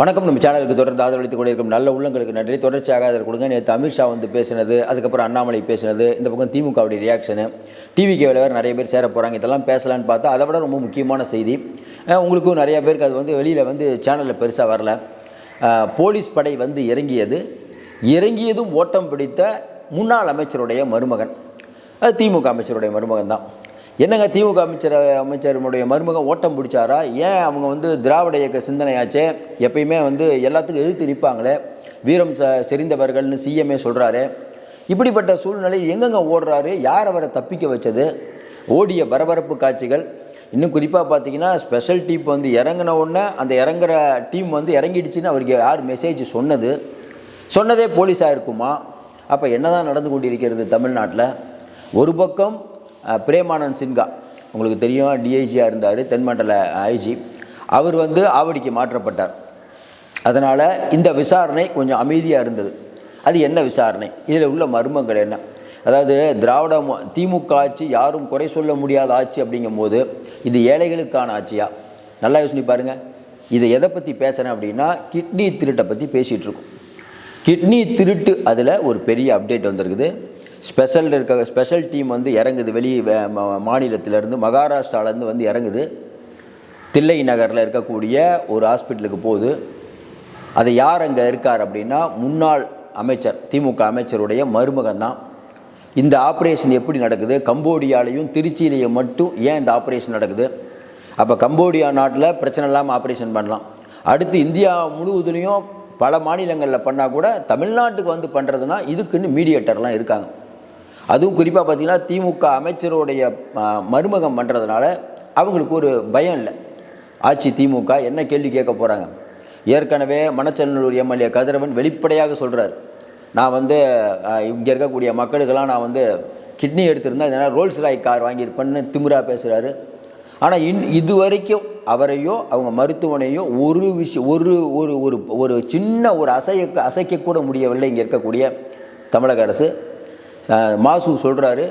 வணக்கம். நம்ம சேனலுக்கு தொடர்ந்து ஆதரவளித்துக் கொண்டிருக்கும் நல்ல உள்ளங்களுக்கு நன்றி. தொடர்ச்சியாக ஆதரவு கொடுங்க. நேற்று அமித்ஷா வந்து பேசினது அதுக்கப்புறம் அண்ணாமலை பேசினது இந்த பக்கம் திமுகவுடைய ரியாக்ஷனு டிவிக்கு வேறு நிறைய பேர் சேர போகிறாங்க இதெல்லாம் பேசலான்னு பார்த்தா அதை விட ரொம்ப முக்கியமான செய்தி. உங்களுக்கும் நிறைய பேருக்கு அது வந்து வெளியில் வந்து சேனலில் பெருசாக வரல. போலீஸ் படை வந்து இறங்கியது. இறங்கியதும் ஓட்டம் பிடித்த முன்னாள் அமைச்சருடைய மருமகன். அது திமுக அமைச்சருடைய மருமகன் தான் என்னங்க திமுக அமைச்சர் அமைச்சருடைய மருமகன் ஓட்டம் பிடிச்சாரா? ஏன் அவங்க வந்து திராவிட இயக்க சிந்தனையாச்சே? எப்பயுமே வந்து எல்லாத்துக்கும் எதிர்த்து நிற்பாங்களே. வீரம் ச செறிந்தவர்கள்னு சிஎம்ஏ சொல்கிறாரு இப்படிப்பட்ட சூழ்நிலை எங்கெங்க ஓடுறாரு? யார் அவரை தப்பிக்க வச்சது? ஓடிய பரபரப்பு காட்சிகள். இன்னும் குறிப்பாக பார்த்தீங்கன்னா ஸ்பெஷல் டீம் வந்து இறங்கின உடனே அந்த இறங்குற டீம் வந்து இறங்கிடுச்சுன்னு அவருக்கு யார் மெசேஜ் சொன்னது? சொன்னதே போலீஸாக இருக்குமா? அப்போ என்னதான் நடந்து கொண்டிருக்கிறது தமிழ்நாட்டில்? ஒரு பக்கம் பிரேமானந்த் சின்ஹா. உங்களுக்கு தெரியும் டிஐஜியாக இருந்தார் தென்மண்டல ஐஜி அவர் வந்து ஆவடிக்கு மாற்றப்பட்டார். அதனால் இந்த விசாரணை கொஞ்சம் அமைதியாக இருந்தது. அது என்ன விசாரணை? இதில் உள்ள மர்மங்கள் என்ன? அதாவது திராவிட மு- திமுக ஆட்சி யாரும் குறை சொல்ல முடியாத ஆட்சி அப்படிங்கும்போது இது ஏழைகளுக்கான ஆட்சியா? நல்லா யோசனை பாருங்கள் இதை எதை பற்றி பேசுகிறேன் அப்படின்னா கிட்னி திருட்டை பற்றி பேசிகிட்டு இருக்கோம். கிட்னி திருட்டு அதில் ஒரு பெரிய அப்டேட் வந்திருக்குது. ஸ்பெஷல் இருக்க ஸ்பெஷல் டீம் வந்து இறங்குது. வெளியே மாநிலத்திலேருந்து மகாராஷ்டிராலேருந்து வந்து இறங்குது. தில்லை நகரில் இருக்கக்கூடிய ஒரு ஹாஸ்பிட்டலுக்கு போகுது. அது யார் அங்கே இருக்கார் அப்படின்னா முன்னாள் அமைச்சர் திமுக அமைச்சருடைய மருமகன் தான். இந்த ஆப்ரேஷன் எப்படி நடக்குது? கம்போடியாலையும் திருச்சியிலையும் மட்டும் ஏன் இந்த ஆப்ரேஷன் நடக்குது? அப்போ கம்போடியா நாட்டில் பிரச்சனை இல்லாமல் ஆப்ரேஷன் பண்ணலாம். அடுத்து இந்தியா முழுவதுலேயும் பல மாநிலங்களில் பண்ணால் கூட தமிழ்நாட்டுக்கு வந்து பண்ணுறதுனா இதுக்குன்னு மீடியேட்டர்லாம் இருக்காங்க. அதுவும் குறிப்பாக பார்த்திங்கன்னா திமுக அமைச்சருடைய மருமகம் பண்ணுறதுனால அவங்களுக்கு ஒரு பயம் இல்லை. ஆட்சி திமுக என்ன கேள்வி கேட்க போகிறாங்க ஏற்கனவே மணச்சநல்லூர் எம்எல்ஏ கதிரவன் வெளிப்படையாக சொல்கிறார் நான் வந்து இங்கே இருக்கக்கூடிய மக்களுக்கெல்லாம் நான் வந்து கிட்னி எடுத்திருந்தேன் இதனால் ரோல்ஸ் ராய் கார் வாங்கியிருப்பேன்னு திமிரா பேசுகிறாரு ஆனால் இன் இது வரைக்கும் அவரையோ அவங்க மருத்துவனையோ ஒரு விஷயம் ஒரு ஒரு ஒரு ஒரு சின்ன ஒரு அசைய அசைக்கக்கூட முடியவில்லை இங்கே இருக்கக்கூடிய தமிழக அரசு. மாசு சொல்கிறாரு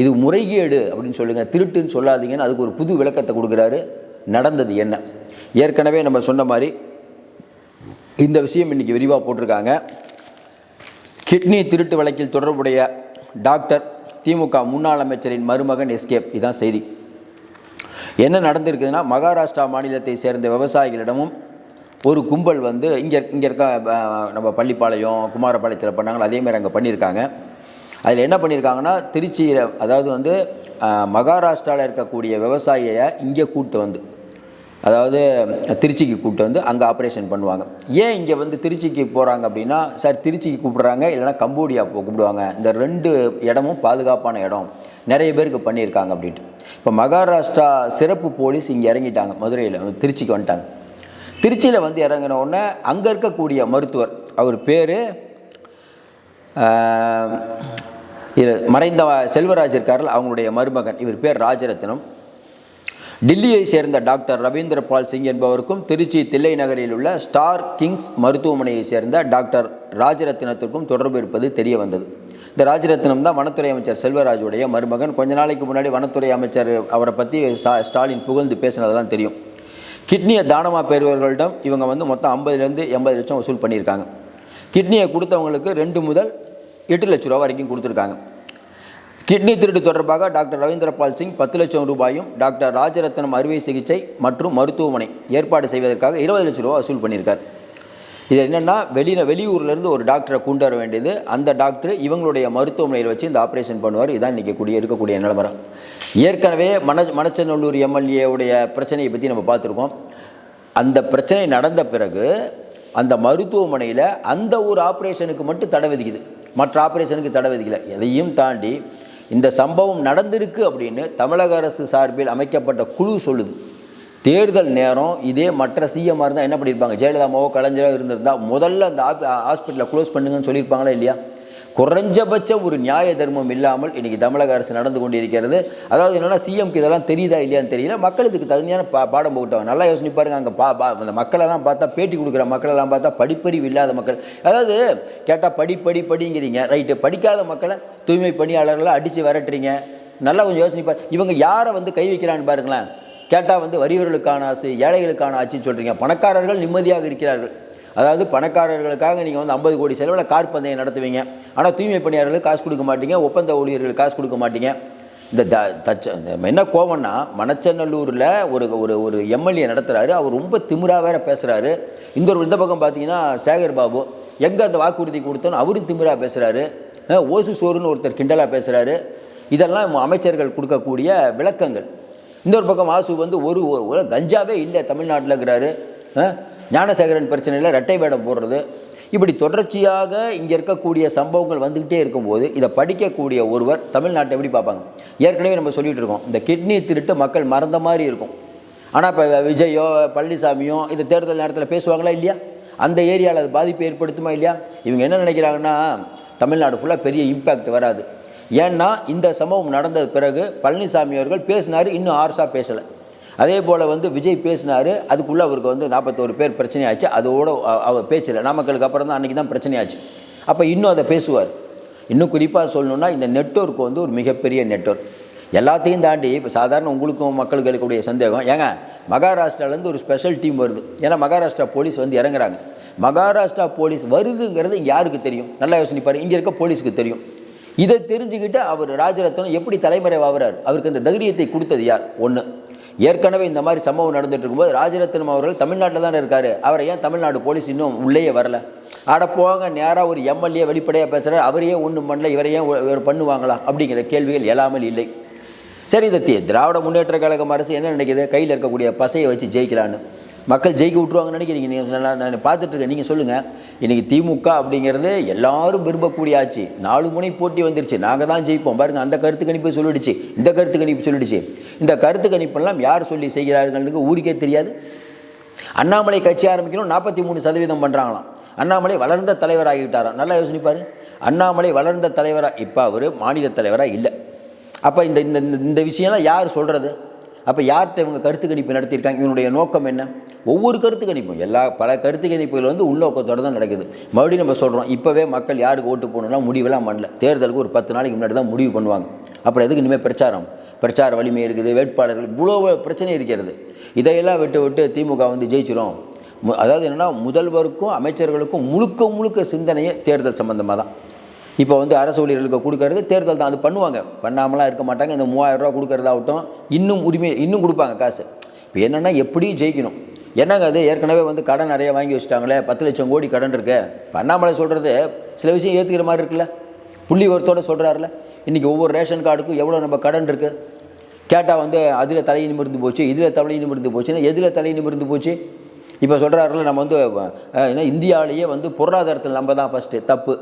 இது முறைகேடு அப்படின்னு சொல்லுங்கள் திருட்டுன்னு சொல்லாதீங்கன்னு அதுக்கு ஒரு புது விளக்கத்தை கொடுக்குறாரு. நடந்தது என்ன? ஏற்கனவே நம்ம சொன்ன மாதிரி இந்த விஷயம் இன்றைக்கி விரிவாக போட்டிருக்காங்க. கிட்னி திருட்டு வழக்கில் தொடர்புடைய டாக்டர் திமுக முன்னாள் அமைச்சரின் மருமகன் எஸ்கேப். இதான் செய்தி. என்ன நடந்திருக்குதுன்னா மகாராஷ்டிரா மாநிலத்தை சேர்ந்த விவசாயிகளிடமும் ஒரு கும்பல் வந்து இங்கே இங்கே இருக்க நம்ம பள்ளிப்பாளையம் குமாரபாளையத்தில் பண்ணாங்களோ? அதே மாதிரி அங்கே பண்ணியிருக்காங்க. அதில் என்ன பண்ணியிருக்காங்கன்னா திருச்சியில் அதாவது வந்து மகாராஷ்டிராவில் இருக்கக்கூடிய விவசாயியை இங்கே கூப்பிட்டு வந்து அதாவது திருச்சிக்கு கூப்பிட்டு வந்து அங்கே ஆப்ரேஷன் பண்ணுவாங்க. ஏன் இங்கே வந்து திருச்சிக்கு போகிறாங்க அப்படின்னா சார் திருச்சிக்கு கூப்பிட்றாங்க இல்லைனா கம்போடியா போ கூப்பிடுவாங்க. இந்த ரெண்டு இடமும் பாதுகாப்பான இடம். நிறைய பேருக்கு பண்ணியிருக்காங்க அப்படின்ட்டு. இப்போ மகாராஷ்டிரா சிறப்பு போலீஸ் இங்கே இறங்கிட்டாங்க மதுரையில் திருச்சிக்கு வந்துட்டாங்க. திருச்சியில் வந்து இறங்கின உடனே அங்கே இருக்கக்கூடிய மருத்துவர் அவர் பேர் இது மறைந்த செல்வராஜ் இருக்கார்கள் அவங்களுடைய மருமகன் இவர் பேர் ராஜரத்னம். டில்லியை சேர்ந்த டாக்டர் ரவீந்திர பால் சிங் என்பவருக்கும் திருச்சி தில்லை நகரில் உள்ள ஸ்டார் கிங்ஸ் மருத்துவமனையை சேர்ந்த டாக்டர் ராஜரத்னத்திற்கும் தொடர்பு இருப்பது தெரிய வந்தது. இந்த ராஜரத்னம் தான் வனத்துறை அமைச்சர் செல்வராஜுடைய மருமகன். கொஞ்ச நாளைக்கு முன்னாடி வனத்துறை அமைச்சர் அவரை பற்றி ஸ்டாலின் புகழ்ந்து பேசினதெல்லாம் தெரியும். கிட்னியை தானமாக பெறுபவர்களிடம் இவங்க வந்து மொத்தம் ஐம்பதுலேருந்து எண்பது லட்சம் வசூல் பண்ணியிருக்காங்க. கிட்னியை கொடுத்தவங்களுக்கு ரெண்டு முதல் எட்டு லட்ச ரூபா வரைக்கும் கொடுத்துருக்காங்க. கிட்னி திருட்டு தொடர்பாக டாக்டர் ரவீந்திரபால் சிங் பத்து லட்சம் ரூபாயும் டாக்டர் ராஜரத்னம் அறுவை சிகிச்சை மற்றும் மருத்துவமனை ஏற்பாடு செய்வதற்காக இருபது லட்ச ரூபா வசூல் பண்ணியிருக்கார். இது என்னென்னா வெளியில் வெளியூர்லேருந்து ஒரு டாக்டரை கொண்டு வர வேண்டியது அந்த டாக்டர் இவங்களுடைய மருத்துவமனையில் வச்சு இந்த ஆப்ரேஷன் பண்ணுவார். இதான் இன்றைக்கி கூடிய இருக்கக்கூடிய நிலவரம். ஏற்கனவே மன மணச்சநல்லூர் எம்எல்ஏவுடைய பிரச்சனையை பற்றி நம்ம பார்த்துருக்கோம். அந்த பிரச்சனை நடந்த பிறகு அந்த மருத்துவமனையில் அந்த ஒரு ஆப்ரேஷனுக்கு மட்டும் தடை விதிக்குது. மற்ற ஆப்ரேஷனுக்கு தடை விதிக்கல. எதையும் தாண்டி இந்த சம்பவம் நடந்திருக்கு அப்படின்னு தமிழக அரசு சார்பில் அமைக்கப்பட்ட குழு சொல்லுது. தேர்தல் நேரம் இதே மற்ற சிஎம்மாக இருந்தால் என்ன பண்ணியிருப்பாங்க ஜெயலலிதாமாவோ கலைஞராக இருந்திருந்தால் முதல்ல அந்த ஹாஸ்பிட்டலை க்ளோஸ் பண்ணுங்கன்னு சொல்லியிருப்பாங்களா இல்லையா? குறைஞ்சபட்சம் ஒரு நியாய தர்மம் இல்லாமல் இன்றைக்கி தமிழக அரசு நடந்து கொண்டிருக்கிறது. அதாவது என்னென்னா சிஎம்க்கு இதெல்லாம் தெரியுதா இல்லையான்னு தெரியல. மக்களுக்கு தகுதியான பா பாடம் போட்டாங்க நல்லா யோசனை பாருங்க அங்கே பா பா அந்த மக்களெல்லாம் பார்த்தா பேட்டி கொடுக்குற மக்களெல்லாம் பார்த்தா படிப்பறிவு இல்லாத மக்கள். அதாவது கேட்டால் படி படி படிங்கிறீங்க. ரைட்டு. படிக்காத மக்களை தூய்மை பணியாளர்களை அடித்து விரட்டுறீங்க. நல்லா கொஞ்சம் யோசனை பாரு. இவங்க யாரை வந்து கை வைக்கிறான்னு பாருங்களேன். கேட்டால் வந்து வறியவர்களுக்கான ஆசை ஏழைகளுக்கான ஆட்சின்னு சொல்கிறீங்க பணக்காரர்கள் நிம்மதியாக இருக்கிறார்கள். அதாவது பணக்காரர்களுக்காக நீங்கள் வந்து ஐம்பது கோடி செலவில் கார் பந்தயம் நடத்துவீங்க. ஆனால் தூய்மை பணியாளர்களுக்கு காசு கொடுக்க மாட்டீங்க ஒப்பந்த ஊழியர்களுக்கு காசு கொடுக்க மாட்டீங்க. இந்த த தச்ச இந்த என்ன கோவம்னா மணச்சநல்லூரில் ஒரு ஒரு ஒரு எம்எல்ஏ நடத்துகிறாரு அவர் ரொம்ப திமிராக வேற பேசுகிறாரு இந்த ஒரு இந்த பக்கம் பார்த்தீங்கன்னா சேகர் பாபு எங்கே அந்த வாக்குறுதி கொடுத்தோன்னு அவரும் திமிரா பேசுகிறாரு ஓசு சோறுன்னு ஒருத்தர் கிண்டலாக பேசுகிறாரு இதெல்லாம் அமைச்சர்கள் கொடுக்கக்கூடிய விளக்கங்கள். இன்னொரு பக்கம் வாசு வந்து ஒரு ஒரு- ஒரு கஞ்சாவே இல்லை தமிழ்நாட்டில் இருக்கிறாரு. ஞானசேகரன் பிரச்சனையில் ரெட்டை வேடம் போடுறது. இப்படி தொடர்ச்சியாக இங்கே இருக்கக்கூடிய சம்பவங்கள் வந்துக்கிட்டே இருக்கும்போது இதை படிக்கக்கூடிய ஒருவர் தமிழ்நாட்டை எப்படி பார்ப்பாங்க? ஏற்கனவே நம்ம சொல்லிகிட்டு இருக்கோம் இந்த கிட்னி திருட்டு மக்கள் மறந்த மாதிரி இருக்கும். ஆனால் இப்போ விஜயோ பழனிசாமியோ இந்த தேர்தல் நேரத்தில் பேசுவாங்களா இல்லையா? அந்த ஏரியாவில் அது பாதிப்பு ஏற்படுத்துமா இல்லையா? இவங்க என்ன நினைக்கிறாங்கன்னா தமிழ்நாடு ஃபுல்லாக பெரிய இம்பேக்ட் வராது. ஏன்னா இந்த சம்பவம் நடந்த பிறகு பழனிசாமி அவர்கள் பேசினார் இன்னும் ஆர்ஸாக பேசலை. அதே போல் வந்து விஜய் பேசினார் அதுக்குள்ளே அவருக்கு வந்து நாற்பத்தோரு பேர் பிரச்சனையாச்சு. அதோட அவர் பேச்சில் நாமக்கலுக்கு அப்புறம் தான் அன்றைக்கி தான் பிரச்சனையாச்சு. அப்போ இன்னும் அதை பேசுவார். இன்னும் குறிப்பாக சொல்லணுன்னா இந்த நெட்வொர்க் வந்து ஒரு மிகப்பெரிய நெட்வொர்க். எல்லாத்தையும் தாண்டி இப்போ சாதாரண உங்களுக்கும் மக்களுக்கு இருக்கக்கூடிய சந்தேகம் ஏங்க மகாராஷ்டிராலேருந்து ஒரு ஸ்பெஷல் டீம் வருது. ஏன்னா மகாராஷ்டிரா போலீஸ் வந்து இறங்குறாங்க. மகாராஷ்டிரா போலீஸ் வருதுங்கிறது இங்கே யாருக்கு தெரியும்? நல்லா யோசனைப்பார் இங்கே இருக்க போலீஸுக்கு தெரியும். இதை தெரிஞ்சுக்கிட்டு அவர் ராஜரத்னம் எப்படி தலைமறைவாகிறார்? அவருக்கு அந்த தைரியத்தை கொடுத்தது யார்? ஒன்று ஏற்கனவே இந்த மாதிரி சம்பவம் நடந்துட்டு இருக்கும்போது ராஜரத்னம் அவர்கள் தமிழ்நாட்டில் தானே இருக்கார். அவரை ஏன் தமிழ்நாடு போலீஸ் இன்னும் உள்ளேயே வரல? ஆட போங்க நேராக ஒரு எம்எல்ஏ வெளிப்படையாக பேசுகிறார் அவரையே ஒன்றும் பண்ணல? இவரையே பண்ணுவாங்களா? அப்படிங்கிற கேள்விகள் எழாமல் இல்லை. சரி இந்த திராவிட முன்னேற்ற கழகம் அரசு என்ன நினைக்கிது? கையில் இருக்கக்கூடிய பசையை வச்சு ஜெயிக்கலான்னு. மக்கள் ஜெயிக்க விட்டுருவாங்கன்னு நினைக்கிறீங்க. நீங்கள் நான் நான் நீங்கள் சொல்லுங்கள் இன்றைக்கி திமுக அப்படிங்கிறது எல்லாரும் விரும்பக்கூடிய ஆச்சு நாலு முனை போட்டி வந்துருச்சு. நாங்கள் தான் ஜெயிப்போம். பாருங்கள் அந்த கருத்து கணிப்பு சொல்லிடுச்சு. இந்த கருத்து கணிப்பு சொல்லிடுச்சு. இந்த கருத்து கணிப்பெல்லாம் யார் சொல்லி செய்கிறார்கள்னு ஊருக்கே தெரியாது. அண்ணாமலை கட்சி ஆரம்பிக்கணும். நாற்பத்தி மூணு சதவீதம் பண்ணுறாங்களாம் அண்ணாமலை வளர்ந்த தலைவராகிவிட்டாராம் நல்லா யோசனை அண்ணாமலை வளர்ந்த தலைவராக இப்போ அவர் மாநில தலைவராக இல்லை. அப்போ இந்த இந்த இந்த- இந்த விஷயம்லாம் யார் சொல்கிறது அப்போ யார்கிட்ட இவங்க கருத்து கணிப்பு நடத்தியிருக்காங்க? இவனுடைய நோக்கம் என்ன? ஒவ்வொரு கருத்து கணிப்பும் எல்லா பல கருத்து கணிப்புகள் வந்து உள்நோக்கத்தோடு தான் நடக்குது. மறுபடியும் நம்ம சொல்கிறோம் இப்போவே மக்கள் யாருக்கு ஓட்டு போகணும்னா முடிவெல்லாம் பண்ணல. தேர்தலுக்கு ஒரு பத்து நாளைக்கு முன்னாடி தான் முடிவு பண்ணுவாங்க. அப்புறம் எதுக்கு இனிமேல் பிரச்சாரம்? பிரச்சார வலிமை இருக்குது வேட்பாளர்கள் இவ்வளோ பிரச்சனை இருக்கிறது. இதையெல்லாம் விட்டு விட்டு திமுக வந்து ஜெயிச்சிடும் அதாவது என்னென்னா முதல்வருக்கும் அமைச்சர்களுக்கும் முழுக்க முழுக்க சிந்தனையே தேர்தல் சம்மந்தமாக தான். இப்போ வந்து அரசு ஊழியர்களுக்கு கொடுக்கறது தேர்தல் தான் அது பண்ணுவாங்க. பண்ணாமலாம் இருக்க மாட்டாங்க. இந்த மூவாயிரம் ரூபா கொடுக்கறதாகட்டும் இன்னும் உரிமை இன்னும் கொடுப்பாங்க காசு. இப்போ என்னென்னா எப்படியும் ஜெயிக்கணும். என்னங்க அது? ஏற்கனவே வந்து கடன் நிறைய வாங்கி வச்சுட்டாங்களே பத்து லட்சம் கோடி கடன் இருக்கு. இப்போ அண்ணாமலை சொல்கிறது சில விஷயம் ஏற்றுக்கிற மாதிரி இருக்குல்ல? புள்ளி ஒருத்தோட சொல்கிறாருல இன்றைக்கி ஒவ்வொரு ரேஷன் கார்டுக்கும் எவ்வளோ நம்ம கடன் இருக்குது கேட்டால் வந்து அதில் தலை நிமிர்ந்து போச்சு இதில் தலை நிமிர்ந்து போச்சுன்னா எதில் தலை நிமிர்ந்து போச்சு? இப்போ சொல்கிறாருல நம்ம வந்து ஏன்னா என்ன இந்தியாவிலேயே வந்து பொருளாதாரத்தில் நம்ம தான் ஃபஸ்ட்டு தப்பு.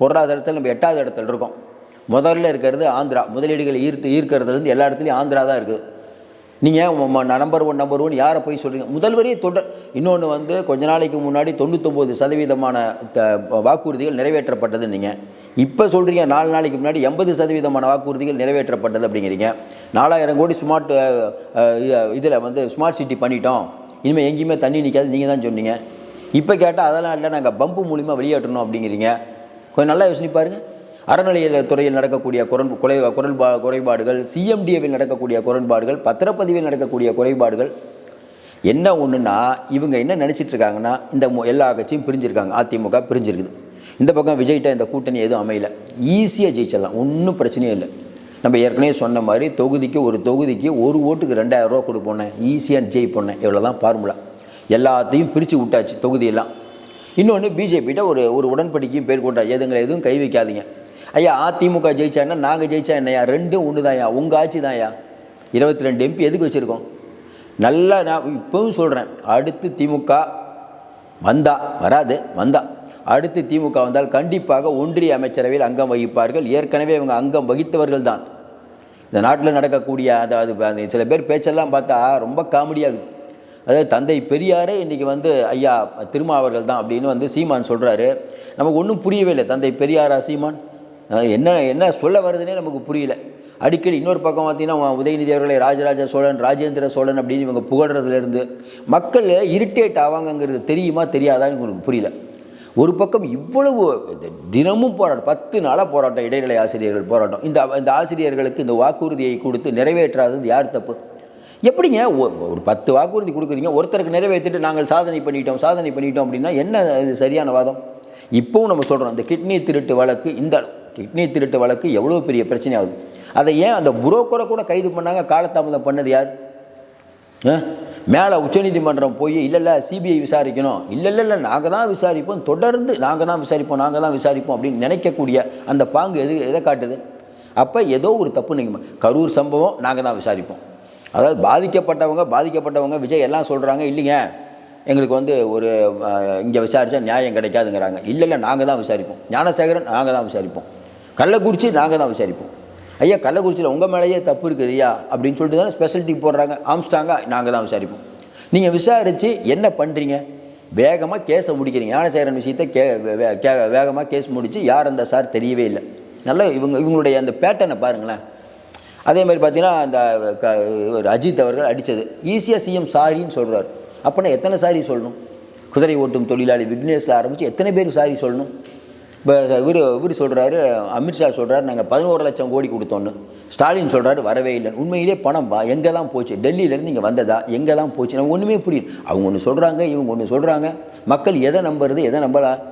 பொருளாதாரத்தில் நம்ம எட்டாவது இடத்துல இருக்கோம். முதல்ல இருக்கிறது ஆந்திரா. முதலீடுகளை ஈர்த்து ஈர்க்கிறதுலேருந்து எல்லா இடத்துலையும் ஆந்திரா தான் இருக்குது. நீங்கள் நம்பர் ஒன் நம்பர் ஒன் யாரை போய் சொல்கிறீங்க முதல்வரே தொடர் இன்னொன்று வந்து கொஞ்ச நாளைக்கு முன்னாடி தொண்ணூத்தொம்பது சதவீதமான த- வாக்குறுதிகள் நிறைவேற்றப்பட்டது நீங்கள் இப்போ சொல்கிறீங்க நாலு நாளைக்கு முன்னாடி எண்பது சதவீதமான வாக்குறுதிகள் நிறைவேற்றப்பட்டது அப்படிங்கிறீங்க. நாலாயிரம் கோடி ஸ்மார்ட் இதில் வந்து ஸ்மார்ட் சிட்டி பண்ணிட்டோம். இனிமேல் எங்கேயுமே தண்ணி நிற்காது நீங்கள் தான் சொன்னீங்க. இப்போ கேட்டால் அதெல்லாம் இல்லை நாங்கள் பம்பு மூலிமா வெளியேற்றணும் அப்படிங்கிறீங்க. கொஞ்சம் நல்லா யோசனை பாருங்கள் அறநிலையத்துறையில் நடக்கக்கூடிய குரல் குறை குரல் குறைபாடுகள் சிஎம்டிஏவில் நடக்கக்கூடிய குறைபாடுகள் பத்திரப்பதிவில் நடக்கக்கூடிய குறைபாடுகள் என்ன ஒன்றுன்னா இவங்க என்ன நினச்சிட்டு இருக்காங்கன்னா இந்த எல்லா கட்சியும் பிரிஞ்சிருக்காங்க. அதிமுக பிரிஞ்சிருக்குது. இந்த பக்கம் விஜய்கிட்ட இந்த கூட்டணி எதுவும் அமையல. ஈஸியாக ஜெயிச்சிடலாம். ஒன்றும் பிரச்சனையும் இல்லை. நம்ம ஏற்கனவே சொன்ன மாதிரி தொகுதிக்கு ஒரு தொகுதிக்கு ஒரு ஓட்டுக்கு ரெண்டாயிரம் ரூபா கொடுப்போனேன் ஈஸியாக ஜெயிப்போனே இவ்வளோ தான் ஃபார்முலா எல்லாத்தையும் பிரித்து விட்டாச்சு தொகுதியெல்லாம். இன்னொன்று பிஜேபிகிட்ட ஒரு ஒரு உடன்படிக்கையும் பேர் கொண்டா எதுங்களை எதுவும் கை வைக்காதீங்க. ஐயா அதிமுக ஜெயிச்சான்னா நாங்கள் ஜெயிச்சா என்னையா ரெண்டும் ஒன்று தான்யா உங்கள் ஆட்சி தான்யா இருபத்தி ரெண்டு எம்பி எதுக்கு வச்சுருக்கோம்? நல்லா நான் இப்போவும் சொல்கிறேன் அடுத்து திமுக வந்தா வராது வந்தா. அடுத்து திமுக வந்தால் கண்டிப்பாக ஒன்றிய அமைச்சரவையில் அங்கம் வகிப்பார்கள். ஏற்கனவே இவங்க அங்கம் வகித்தவர்கள் தான். இந்த நாட்டில் நடக்கக்கூடிய அதாவது அந்த சில பேர் பேச்செல்லாம் பார்த்தா ரொம்ப காமெடியாகுது அதாவது தந்தை பெரியாரே இன்றைக்கி வந்து ஐயா திருமாவர்கள் தான் அப்படின்னு வந்து சீமான் சொல்கிறாரு நமக்கு ஒன்றும் புரியவே இல்லை. தந்தை பெரியாரா சீமான்? என்ன என்ன சொல்ல வருதுன்னே நமக்கு புரியல. அடிக்கடி இன்னொரு பக்கம் பார்த்தீங்கன்னா உதயநிதி அவர்களை ராஜராஜ சோழன் ராஜேந்திர சோழன் அப்படின்னு இவங்க புகழ்றதுலேருந்து மக்கள் இரிட்டேட் ஆவாங்கங்கிறது தெரியுமா தெரியாதான்னு உங்களுக்கு புரியல. ஒரு பக்கம் இவ்வளவு தினமும் போராட்டம் பத்து நாளாக போராட்டம் இடைநிலை ஆசிரியர்கள் போராட்டம். இந்த இந்த ஆசிரியர்களுக்கு இந்த வாக்குறுதியை கொடுத்து நிறைவேற்றாதது யார் தப்பு? எப்படிங்க ஒ- ஒரு பத்து வாக்குறுதி கொடுக்குறீங்க ஒருத்தருக்கு நிறைவேற்றிட்டு நாங்கள் சாதனை பண்ணிட்டோம் சாதனை பண்ணிட்டோம் அப்படின்னா என்ன இது சரியான வாதம்? இப்போவும் நம்ம சொல்கிறோம் இந்த கிட்னி திருட்டு வழக்கு இந்த கிட்னி திருட்டு வழக்கு எவ்வளோ பெரிய பிரச்சனை ஆகுது அதை ஏன் அந்த புரோக்கரை கூட கைது பண்ணாங்க? காலதாமதம் பண்ணது யார்? மேலே உச்சநீதிமன்றம் போய் இல்லை இல்லை சிபிஐ விசாரிக்கணும். இல்லை இல்லை இல்லை நாங்கள் தான் விசாரிப்போம். தொடர்ந்து நாங்கள் தான் விசாரிப்போம் நாங்கள் தான் விசாரிப்போம் அப்படின்னு நினைக்கக்கூடிய அந்த பாங்கு எது எதை காட்டுது? அப்போ ஏதோ ஒரு தப்பு நீங்கள் கரூர் சம்பவம் நாங்கள் தான் விசாரிப்போம். அதாவது பாதிக்கப்பட்டவங்க பாதிக்கப்பட்டவங்க விஜய் எல்லாம் சொல்கிறாங்க இல்லைங்க எங்களுக்கு வந்து ஒரு இங்கே விசாரித்தா நியாயம் கிடைக்காதுங்கிறாங்க. இல்லை இல்லை நாங்கள் தான் விசாரிப்போம். ஞானசேகரன் நாங்கள் தான் விசாரிப்போம். கள்ளக்குறிச்சி நாங்கள் தான் விசாரிப்போம். ஐயா கள்ளக்குறிச்சியில் உங்கள் மேலேயே தப்பு இருக்குது ஐயா அப்படின்னு சொல்லிட்டு தானே ஸ்பெஷாலிட்டி போடுறாங்க. ஆம்ஸ்டாங்க நாங்கள் தான் விசாரிப்போம். நீங்கள் விசாரித்து என்ன பண்ணுறீங்க வேகமாக கேஸை முடிக்கிறீங்க. ஞானசேகரன் விஷயத்தை கே வே- கே வேகமாக கேஸ் முடித்து யார் அந்த சார் தெரியவே இல்லை. நல்லா இவங்க இவங்களுடைய அந்த பேட்டர்னை பாருங்களேன். அதே மாதிரி பார்த்தீங்கன்னா அந்த க- அஜித் அவர்கள் அடித்தது ஈஸியாக சிஎம் சாரின்னு சொல்கிறார் அப்போனா எத்தனை சாரி சொல்லணும்? குதிரை ஓட்டும் தொழிலாளி விக்னேஷில் ஆரம்பித்து எத்தனை பேர் சாரி சொல்லணும்? இப்போ இவர் இவர் சொல்கிறாரு அமித்ஷா சொல்கிறாரு நாங்கள் பதினோரு லட்சம் கோடி கொடுத்தோன்னு. ஸ்டாலின் சொல்கிறாரு வரவே இல்லை. உண்மையிலே பணம் பா எங்கே தான் போச்சு? டெல்லியிலேருந்து இங்கே வந்ததா? எங்கே தான் போச்சு? நம்ம ஒன்றுமே புரியல. அவங்க ஒன்று சொல்கிறாங்க இவங்க ஒன்று சொல்கிறாங்க மக்கள் எதை நம்புறது எதை நம்பலாம்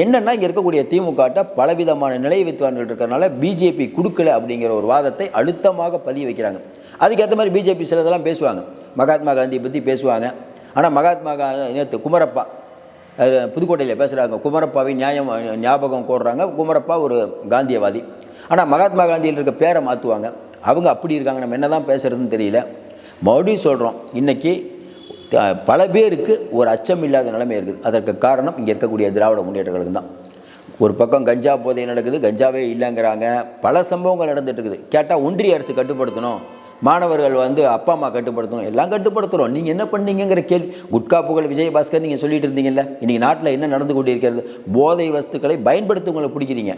என்னென்னா இங்கே இருக்கக்கூடிய திமுகட்ட பலவிதமான நிலை வித்வான்கள் இருக்கிறனால பிஜேபி கொடுக்கல அப்படிங்கிற ஒரு வாதத்தை அழுத்தமாக பதிய வைக்கிறாங்க. அதுக்கேற்ற மாதிரி பிஜேபி சிலதெல்லாம் பேசுவாங்க. மகாத்மா காந்தியை பற்றி பேசுவாங்க. ஆனால் மகாத்மா காந்தி நேற்று குமரப்பா புதுக்கோட்டையில் பேசுகிறாங்க குமரப்பாவை நியாயம் ஞாபகம் கோடுறாங்க குமரப்பா ஒரு காந்தியவாதி. ஆனால் மகாத்மா காந்தியில் இருக்க பேரை மாற்றுவாங்க அவங்க அப்படி இருக்காங்க. நம்ம என்ன தான் பேசுகிறதுன்னு தெரியல. மறுபடியும் சொல்கிறோம் இன்றைக்கி பல பேருக்கு ஒரு அச்சம் இல்லாத நிலைமை இருக்குது. அதற்கு காரணம் இங்கே இருக்கக்கூடிய திராவிட முன்னேற்ற கழகம் தான். ஒரு பக்கம் கஞ்சா போதை நடக்குது. கஞ்சாவே இல்லைங்கிறாங்க. பல சம்பவங்கள் நடந்துகிட்டு இருக்குது. கேட்டால் ஒன்றிய அரசு கட்டுப்படுத்தணும். மாணவர்கள் வந்து அப்பா அம்மா கட்டுப்படுத்தணும். எல்லாம் கட்டுப்படுத்துகிறோம் நீங்கள் என்ன பண்ணீங்கங்கிற கேள்வி. குட்கா புகழ் விஜயபாஸ்கர் நீங்கள் சொல்லிட்டு இருந்தீங்கல்ல. இன்றைக்கி நாட்டில் என்ன நடந்து கொண்டிருக்கிறது? போதை வஸ்துக்களை பயன்படுத்தவங்களை பிடிக்கிறீங்க.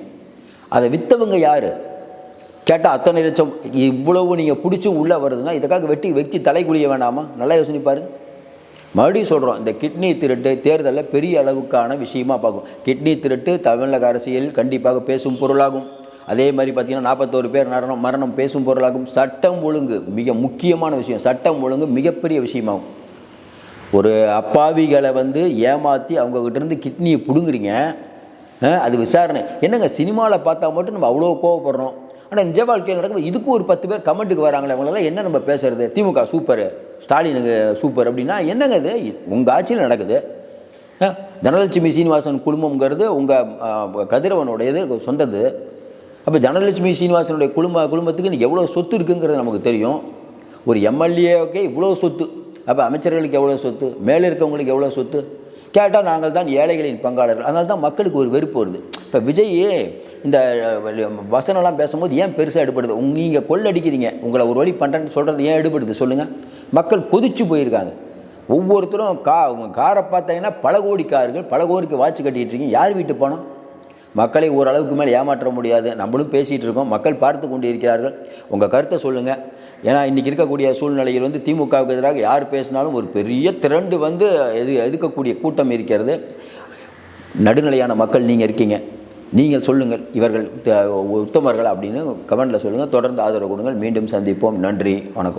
அதை விற்றவங்க யார்? கேட்டால் அத்தனை லட்சம். இவ்வளவு நீங்கள் பிடிச்சும் உள்ளே வருதுன்னா இதுக்காக வெட்டி வெட்டி தலை குளிய வேண்டாமா நல்லா யோசனை மறுபடியும் சொல்கிறோம் இந்த கிட்னி திருட்டு தேர்தலில் பெரிய அளவுக்கான விஷயமா பார்க்கும் கிட்னி திருட்டு தமிழக அரசியல் கண்டிப்பாக பேசும் பொருளாகும். அதே மாதிரி பார்த்திங்கன்னா நாற்பத்தோரு பேர் மரணம் மரணம் பேசும் பொருளாகும். சட்டம் ஒழுங்கு மிக முக்கியமான விஷயம். சட்டம் ஒழுங்கு மிகப்பெரிய விஷயமாகும். ஒரு அப்பாவிகளை வந்து ஏமாற்றி அவங்கக்கிட்டேருந்து கிட்னியை பிடுங்குறீங்க அது விசாரணை. என்னங்க சினிமாவில் பார்த்தா மட்டும் நம்ம அவ்வளோ கோவப்படுறோம். ஆனால் நிஜ வாழ்க்கையில் நடக்கும் இதுக்கு ஒரு பத்து பேர் கமெண்ட்டுக்கு வராங்களே அவங்களெல்லாம் என்ன நம்ம பேசுறது? திமுக சூப்பர் ஸ்டாலினுக்கு சூப்பர் அப்படின்னா என்னங்க இது? உங்கள் ஆட்சியில் நடக்குது. தனலட்சுமி சீனிவாசன் குடும்பங்கிறது உங்கள் கதிரவனுடையது சொந்தது. அப்போ ஜனலட்சுமி சீனிவாசனுடைய குடும்ப குடும்பத்துக்கு இன்னைக்கு எவ்வளோ சொத்து இருக்குங்கிறது நமக்கு தெரியும். ஒரு எம்எல்ஏவுக்கே இவ்வளோ சொத்து அப்போ அமைச்சர்களுக்கு எவ்வளோ சொத்து மேலே இருக்கவங்களுக்கு எவ்வளோ சொத்து? கேட்டால் நாங்கள் தான் ஏழைகளின் பங்காளர்கள். அதனால தான் மக்களுக்கு ஒரு வெறுப்பு வருது. இப்போ விஜய் இந்த வசனம்லாம் பேசும்போது ஏன் பெருசாக எடுபடுது? உங் நீங்கள் கொள்ளடிக்கிறீங்க. உங்களை ஒரு வழி பண்ணுறேன்னு சொல்கிறது ஏன் எடுபடுது? சொல்லுங்கள் மக்கள் கொதிச்சு போயிருக்காங்க. ஒவ்வொருத்தரும் கா உங்கள் காரை பார்த்தீங்கன்னா பல கோடி கார்கள் பல கோடிக்கு வாட்ச் கட்டிக்கிட்டு இருக்கீங்க. யார் வீட்டு போனோம்? மக்களை ஓரளவுக்கு மேலே ஏமாற்ற முடியாது. நம்மளும் பேசிகிட்டு இருக்கோம். மக்கள் பார்த்து கொண்டு இருக்கிறார்கள் உங்கள் கருத்தை சொல்லுங்கள் ஏன்னா இன்றைக்கி இருக்கக்கூடிய சூழ்நிலையில் வந்து திமுகவுக்கு எதிராக யார் பேசினாலும் ஒரு பெரிய திரண்டு வந்து எது எதுக்கக்கூடிய கூட்டம் இருக்கிறது. நடுநிலையான மக்கள் நீங்கள் இருக்கீங்க. நீங்கள் சொல்லுங்கள். இவர்கள் உத்தமர்கள் அப்படின்னு கமெண்டில் சொல்லுங்கள் தொடர்ந்து ஆதரவு கொடுங்கள். மீண்டும் சந்திப்போம். நன்றி. வணக்கம்.